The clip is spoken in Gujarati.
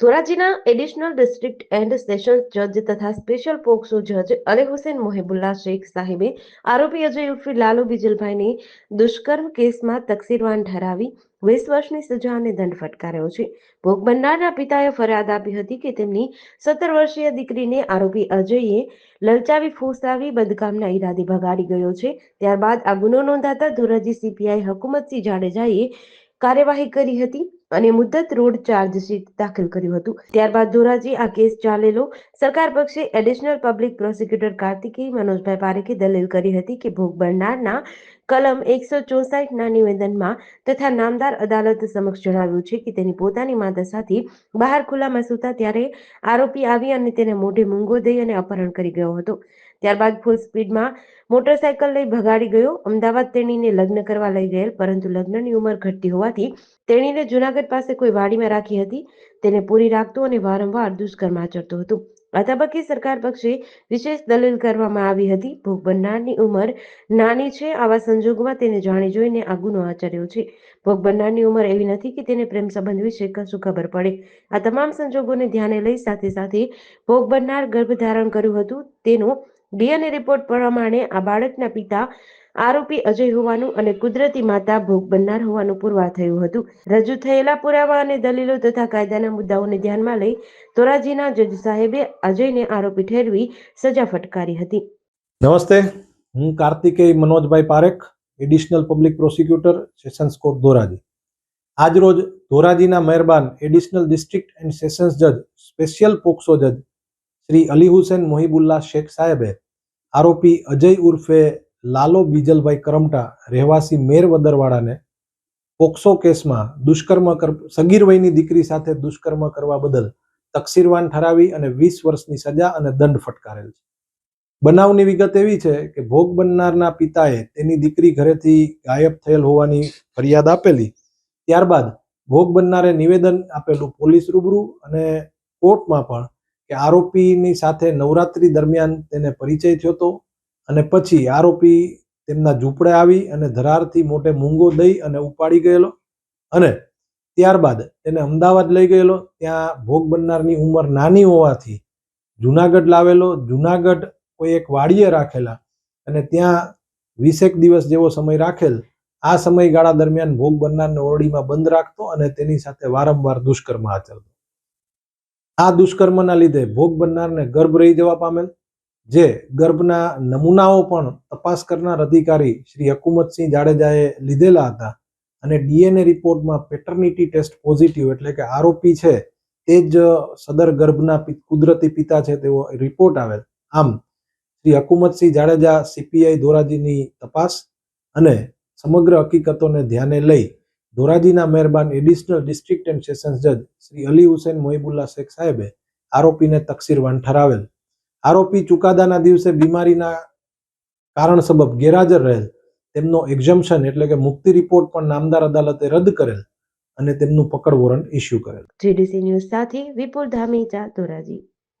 ધોરાજીના એડિશનલ ડિસ્ટ્રિક્ટ એન્ડ સેશન્સ જજ તથા સ્પેશિયલ પોક્સો જજ અલી હુસેન મોહિબુલ્લા શેખ સાહેબે આરોપી અજય ઉર્ફી લાલુ બીજલભાઈને દુષ્કર્મ કેસમાં તકસીરવાન ઠરાવી વીસ વર્ષની સજા અને દંડ ફટકાર્યો છે. ભોગ બનનારના પિતાએ ફરિયાદ આપી હતી કે તેમની સત્તર વર્ષીય દીકરીને આરોપી અજયે લલચાવી ફૂસાવી બદકામના ઈરાદે ભગાડી ગયો છે. ત્યારબાદ આ ગુનો નોંધાતા ધોરાજી સીપીઆઈ હકુમતસિંહ જાડેજાએ કાર્યવાહી કરી હતી. અને મુદ્દત રોડ ચાર્જશીટ દાખલ કર્યું હતું. ત્યારબાદ ધોરાજી આ કેસ ચાલેલો. સરકાર પક્ષે એડિશનલ પબ્લિક પ્રોસિક્યુટર કાર્તિકી મનોજભાઈ પારેખે દલીલ કરી હતી કે ભોગ બનનારના કલમ એકસો ચોસઠના નિવેદનમાં તથા નામદાર અદાલત સમક્ષ જણાવ્યું છે કે તેની પોતાની માતા સાથે બહાર ખુલ્લામાં સૂતા ત્યારે આરોપી આવી અને તેને મોઢે મૂંગો દઈ અને અપહરણ કરી ગયો હતો. ત્યારબાદ ફૂલ સ્પીડમાં મોટરસાયકલ લઈ ભગાડી ગયો. અમદાવાદ તેણીને લગ્ન કરવા લઈ ગયેલ, પરંતુ લગ્નની ઉંમર ઘટતી હોવાથી તેણીને જુનાગઢ પાસે કોઈ વાડીમાં રાખી હતી. તેને પૂરી રાખતો અને વારંવાર દુષ્કર્મ આચરતો હતો. આ તબક્કે સરકાર પક્ષે વિશેષ દલીલ કરવામાં આવી હતી. ભોગ બનનારની ઉંમર નાની છે આવા સંજોગોમાં તેને જાણી જોઈને આ ગુનો આચર્યો છે. ભોગ બનનારની ઉંમર એવી નથી કે તેને પ્રેમ સંબંધ વિશે કશું ખબર પડે. આ તમામ સંજોગોને ધ્યાને લઈ સાથે સાથે ભોગ બનનાર ગર્ભ ધારણ કર્યું હતું. તેનો ડીએનએ રિપોર્ટ પ્રમાણે આ બાળકના પિતા આરોપી અજય હોવાનું અને કુદરતી માતા ભોગ બનનાર હોવાનું પુરવા થયું હતું. રજૂ થયેલા પુરાવા અને દલીલો તથા કાયદાના મુદ્દાઓને ધ્યાનમાં લઈ તોરાજીના જજ સાહેબે અજયને આરોપી ઠેરવી સજા ફટકારી હતી. નમસ્તે, હું કાર્તિકેય મનોજભાઈ Parekh, additional public prosecutor, sessions court Dhoraji. આજરોજ ધોરાજીના મહેરબાન એડિશનલ ડિસ્ટ્રિક્ટ એન્ડ સેશન્સ જજ, સ્પેશિયલ પોક્સો જજ શ્રી અલી હુસેન મોહિબુલ્લા શેખ સાહેબે આરોપી અજય ઉર્ફે લાલો બીજલભાઈ કરમટા રહેવાસી મેર વદરવાડાને પોક્સો કેસમાં દુષ્કર્મ કર સગીર વયની દીકરી સાથે દુષ્કર્મ કરવા બદલ તકસીરવાન ઠરાવી અને વીસ વર્ષની સજા અને દંડ ફટકારેલ છે. બનાવની વિગત એવી છે કે ભોગ બનનારના પિતાએ તેની દીકરી ઘરેથી ગાયબ થયેલ હોવાની ફરિયાદ આપેલી. ત્યારબાદ ભોગ બનનારે નિવેદન આપેલું પોલીસ રૂબરૂ અને કોર્ટમાં પણ કે આરોપીની સાથે નવરાત્રી દરમિયાન તેને પરિચય થયો હતો અને પછી આરોપી તેમના ઝૂંપડે આવી અને ધરારથી મોટે મૂંગો દઈ અને ઉપાડી ગયેલો અને ત્યારબાદ તેને અમદાવાદ લઈ ગયેલો. ત્યાં ભોગ બનનારની ઉંમર નાની હોવાથી જુનાગઢ લાવેલો. જુનાગઢ કોઈ એક વાડીએ રાખેલા અને ત્યાં વીસેક દિવસ જેવો સમય રાખેલ. આ સમયગાળા દરમિયાન ભોગ બનનારને ઓરડીમાં બંધ રાખતો અને તેની સાથે વારંવાર દુષ્કર્મ આચરતો. આ દુષ્કર્મના લીધે ભોગ બનનારને ગર્ભ રહી જવા પામેલ, જે ગર્ભના નમૂનાઓ પણ તપાસ કરનાર અધિકારી શ્રી હકુમતસિંહ જાડેજાએ લીધેલા હતા અને ડીએનએ રિપોર્ટમાં પેટર્નિટી ટેસ્ટ પોઝિટિવ એટલે કે આરોપી છે તે જ સદર ગર્ભના કુદરતી પિતા છે તેવો રિપોર્ટ આવેલ. આમ, શ્રી હકુમતસિંહ જાડેજા સીપીઆઈ ધોરાજીની તપાસ અને સમગ્ર હકીકતોને ધ્યાને લઈ ધોરાજીના મહેરબાન એડિશનલ ડિસ્ટ્રિક્ટ એન્ડ સેશન્સ જજ શ્રી અલી હુસેન મોહિબુલ્લા શેખ સાહેબે આરોપીને તકસીરવાન ઠરાવેલ. આરોપી ચુકાદાના દિવસે બીમારીના કારણ સબબ ગેરહાજર રહેલ. તેમનો એક્ઝમ્પશન એટલે કે મુક્તિ રિપોર્ટ પણ નામદાર અદાલતે રદ કરેલ અને તેમનું પકડ વોરંટ ઇસ્યુ કરેલ. જીડીસી ન્યૂઝ સાથે વિપુલ ધામેચા ધોરાજી